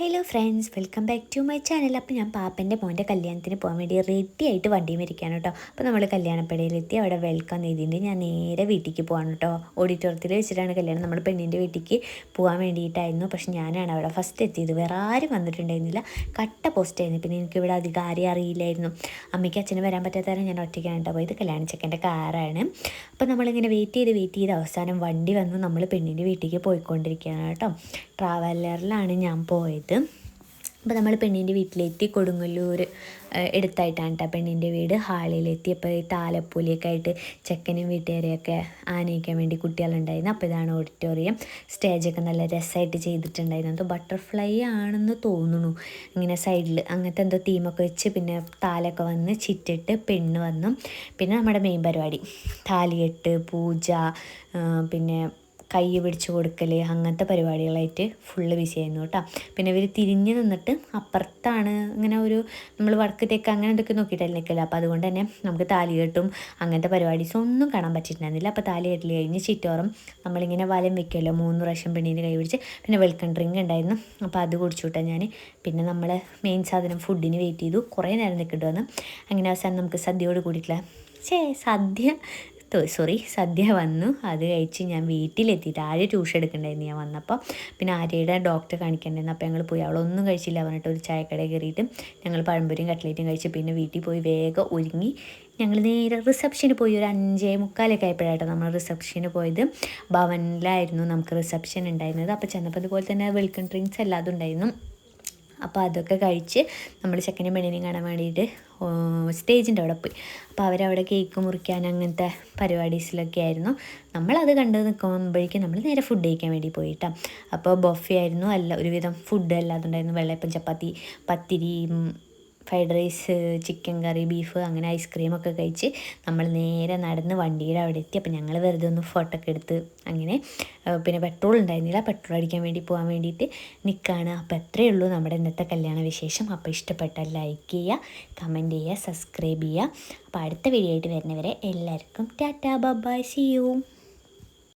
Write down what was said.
Hello friends welcome back to my channel അപ്പോൾ ഞാൻ പാപ്പന്റെ മോന്റെ കല്യാണത്തിന് പോകാൻ വേണ്ടി റെഡി ആയിട്ട് വണ്ടിയും ഇരിക്കുകയാണ് കേട്ടോ. അപ്പോൾ നമ്മൾ കല്യാണപ്പടയിലെത്തി അവിടെ വെൽക്കം ചെയ്തിട്ട് ഞാൻ നേരെ വീട്ടിലേക്ക് പോകാൻ കേട്ടോ. ഓഡിറ്റോറിയത്തിൽ വെച്ചിട്ടാണ് കല്യാണം. നമ്മൾ പെണ്ണിന്റെ വീട്ടിലേക്ക് പോകാൻ വേണ്ടിയിട്ടായിരുന്നു. പക്ഷെ ഞാനാണ് അവിടെ ഫസ്റ്റ് എത്തിയത്. വേറെ ആരും വന്നിട്ടുണ്ടായിരുന്നില്ല. കട്ട പോസ്റ്റ് ആയിരുന്നു. പിന്നെ എനിക്കിവിടെ അധികം ആരെയും അറിയില്ലായിരുന്നു. അമ്മയ്ക്ക് അച്ഛന് വരാൻ പറ്റാത്തവരെ ഞാൻ ഒറ്റയ്ക്കാണ് കേട്ടോ പോയത്. കല്യാണ ചെക്കന്റെ കാറാണ് അപ്പോൾ നമ്മളിങ്ങനെ വെയിറ്റ് ചെയ്ത് വെയിറ്റ് ചെയ്ത് അവസാനം വണ്ടി വന്ന് നമ്മൾ പെണ്ണിന്റെ വീട്ടിലേക്ക് പോയിക്കൊണ്ടിരിക്കുകയാണ് കേട്ടോ. ട്രാവലറിലാണ് ഞാൻ പോയത്. അപ്പോൾ നമ്മൾ പെണ്ണിന്റെ വീട്ടിലെത്തി കൊടുങ്ങല്ലൂർ എടുത്തായിട്ടാണ് കേട്ടോ പെണ്ണിന്റെ വീട്. ഹാളിലെത്തി അപ്പോൾ ഈ താലപ്പൂലിയൊക്കെ ആയിട്ട് ചെക്കനും വീട്ടുകാരെയൊക്കെ ആനയിക്കാൻ വേണ്ടി കുട്ടികളുണ്ടായിരുന്നു. അപ്പോൾ ഇതാണ് ഓഡിറ്റോറിയം സ്റ്റേജൊക്കെ നല്ല രസമായിട്ട് ചെയ്തിട്ടുണ്ടായിരുന്നു. അത് ബട്ടർഫ്ലൈ ആണെന്ന് തോന്നുന്നു. ഇങ്ങനെ സൈഡിൽ അങ്ങനത്തെ എന്തോ തീമൊക്കെ വെച്ച് പിന്നെ താലൊക്കെ വന്ന് ചിറ്റിട്ട് പെണ്ണ് വന്നു. പിന്നെ നമ്മുടെ മെയിൻ പരിപാടി. താലിയെട്ട് പൂജ പിന്നെ കൈ പിടിച്ച് കൊടുക്കൽ അങ്ങനത്തെ പരിപാടികളായിട്ട് ഫുള്ള് ബിസിയായിരുന്നു കേട്ടോ. പിന്നെ ഇവർ തിരിഞ്ഞ് നിന്നിട്ട് അപ്പുറത്താണ് ഇങ്ങനെ ഒരു നമ്മൾ വടക്ക് തെക്ക് അങ്ങനെ എന്തൊക്കെ നോക്കിയിട്ടല്ലേ നിൽക്കില്ല അപ്പോൾ അതുകൊണ്ട് തന്നെ നമുക്ക് താലി കെട്ടും അങ്ങനത്തെ പരിപാടീസ് ഒന്നും കാണാൻ പറ്റിയിട്ടുണ്ടായിരുന്നില്ല. അപ്പോൾ താലി കെട്ടിൽ കഴിഞ്ഞ് ചിറ്റോറും നമ്മളിങ്ങനെ വലം വെക്കുമല്ലോ മൂന്ന് പ്രാവശ്യം പെണ്ണിന് കൈ പിടിച്ച് പിന്നെ വെൽക്കം ഡ്രിങ്ക് ഉണ്ടായിരുന്നു. അപ്പോൾ അത് കുടിച്ചു വിട്ടാൽ ഞാൻ പിന്നെ നമ്മൾ മെയിൻ സാധനം ഫുഡിന് വെയിറ്റ് ചെയ്തു. കുറേ നേരം നിൽക്കേണ്ടി വന്നു. അങ്ങനെ അവസാനം നമുക്ക് സദ്യയോട് കൂടിയിട്ടില്ല ചേ സദ്യ സോറി സദ്യ വന്നു. അത് കഴിച്ച് ഞാൻ വീട്ടിലെത്തി. താഴെ ട്യൂഷൻ എടുക്കണ്ടായിരുന്നു ഞാൻ വന്നപ്പോൾ പിന്നെ ആര്യയുടെ ഡോക്ടറെ കാണിക്കണ്ടായിരുന്നു. അപ്പോൾ ഞങ്ങൾ പോയി. അവളൊന്നും കഴിച്ചില്ല പറഞ്ഞിട്ട് ഒരു ചായക്കട കയറിയിട്ട് ഞങ്ങൾ പഴംപൊരിയും കട്ട്ലേറ്റും കഴിച്ച് പിന്നെ വീട്ടിൽ പോയി വേഗം ഒരുങ്ങി ഞങ്ങൾ നേരെ റിസപ്ഷന് പോയി. ഒരു അഞ്ചേ മുക്കാലൊക്കെ ആയപ്പോഴായിട്ടോ നമ്മൾ റിസപ്ഷന് പോയത്. ഭവനിലായിരുന്നു നമുക്ക് റിസപ്ഷൻ ഉണ്ടായിരുന്നത്. അപ്പോൾ ചെന്നപ്പോൾ അതുപോലെ തന്നെ വെൽക്കം ഡ്രിങ്ക്സ് എല്ലാതും ഉണ്ടായിരുന്നു. അപ്പോൾ അതൊക്കെ കഴിച്ച് നമ്മൾ ചെക്കനും പെണ്ണിനെയും കാണാൻ വേണ്ടിയിട്ട് സ്റ്റേജിന്റെ അവിടെ പോയി. അപ്പോൾ അവരവിടെ കേക്ക് മുറിക്കാൻ അങ്ങനത്തെ പരിപാടീസിലൊക്കെ ആയിരുന്നു. നമ്മളത് കണ്ട് നിൽക്കുമ്പോഴേക്കും നമ്മൾ നേരെ ഫുഡ് കഴിക്കാൻ വേണ്ടി പോയിട്ടാ. അപ്പോൾ ബൊഫെ ആയിരുന്നു. അല്ല ഒരുവിധം ഫുഡ് അല്ലാതുണ്ടായിരുന്നു വെള്ളയപ്പം ചപ്പാത്തി പത്തിരി fried rice chicken curry beef അങ്ങനെ ഐസ്ക്രീമൊക്കെ കഴിച്ച് നമ്മൾ നേരെ നടന്ന് വണ്ടിയുടെ അവിടെ എത്തി. അപ്പോൾ ഞങ്ങൾ വെറുതെ ഒന്ന് ഫോട്ടോ ഒക്കെ എടുത്ത് അങ്ങനെ പിന്നെ പെട്രോൾ ഉണ്ടായിരുന്നില്ല. പെട്രോൾ അടിക്കാൻ വേണ്ടി പോകാൻ വേണ്ടിയിട്ട് നിൽക്കുകയാണ് അപ്പോൾ എത്രയേ ഉള്ളൂ നമ്മുടെ ഇന്നത്തെ കല്യാണ വിശേഷം അപ്പോൾ ഇഷ്ടപ്പെട്ട ലൈക്ക് ചെയ്യുക കമന്റ് ചെയ്യുക സബ്സ്ക്രൈബ് ചെയ്യുക. അപ്പോൾ അടുത്ത വീഡിയോ ആയിട്ട് വരുന്നവരെ എല്ലാവർക്കും ടാറ്റാ ബബായ് സി യു